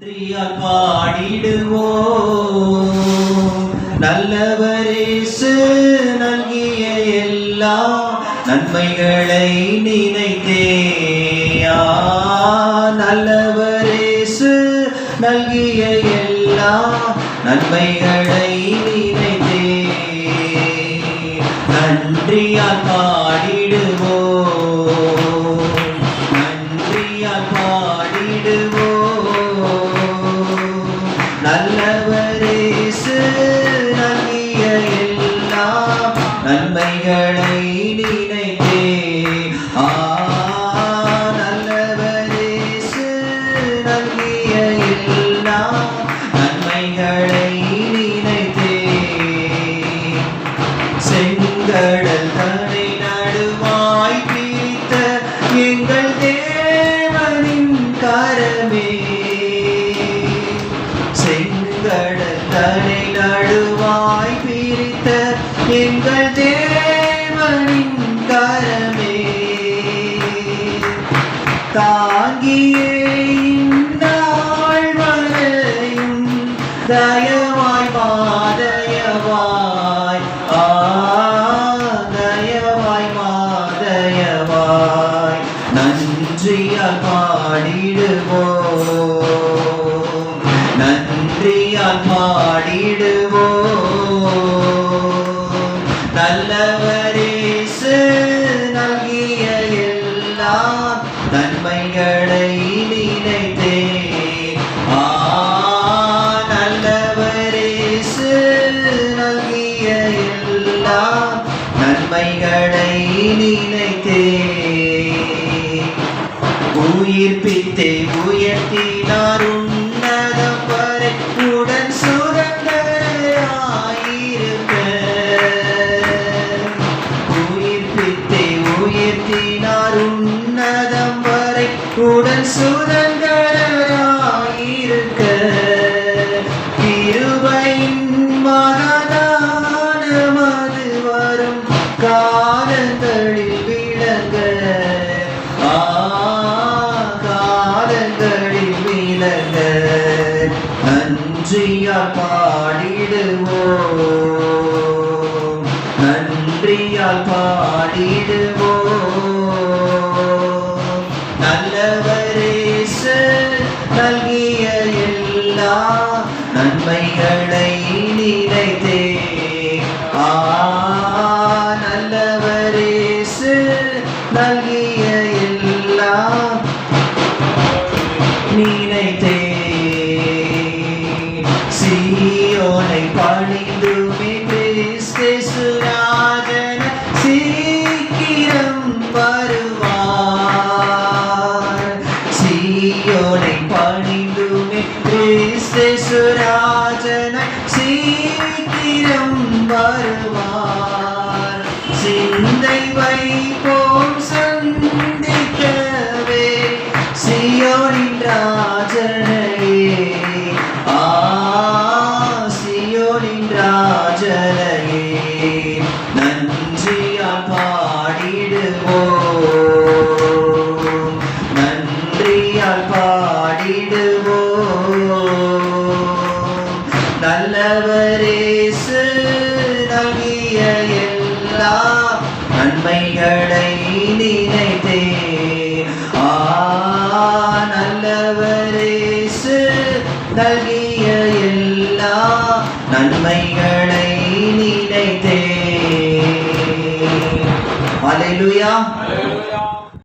நன்றியால் பாடிடுவோம். நல்லவரேசு நல்கிய எல்லா நன்மைகளை நினைத்தேயா. நல்லவரேசு நல்கிய எல்லா நன்மைகளை நினைத்தே நன்றியால் பாடி நல்லவரேசு நல்கிய எல்லாம் நன்மைகளை நினைத்தே. ஆ நல்லவரேசு நல்கிய எல்லாம் நன்மைகளை செங்கடல் நடுவாய் பிரித்த எங்கள் தேவனின் கரமே. தாங்கியே இந்நாள் தயவாய் மாதயவாய். ஆதயவாய் மாதயவாய். நன்றியால் பாடிடுவோம். நன்றியால் நல்லவரேசு நல்கிய எல்லா நன்மைகளை நினைத்தே. ஆ நல்லவரேசு நல்கிய எல்லா நன்மைகளை நினைத்தே. உயிர்ப்பித்தே உயர்த்தினாரும் காலங்களில் விளங்க காலங்களில் விளங்க நன்றியால் பாடிடுவோம். நன்றியால் பாடிடுவோம். நல்லவரேசு நல்கிய எல்லா நன்மைகளை நினைத்தே. கிறிஸ்துராஜன சீக்கிரம் வருவார். சிந்தை வை நல்லவரேசு நல்கிய எல்லா நன்மைகளை நினைத்தே. ஆ நல்லவரேசு நல்கிய எல்லா நன்மைகளை நினைத்தே. அலையிலுயா Hallelujah.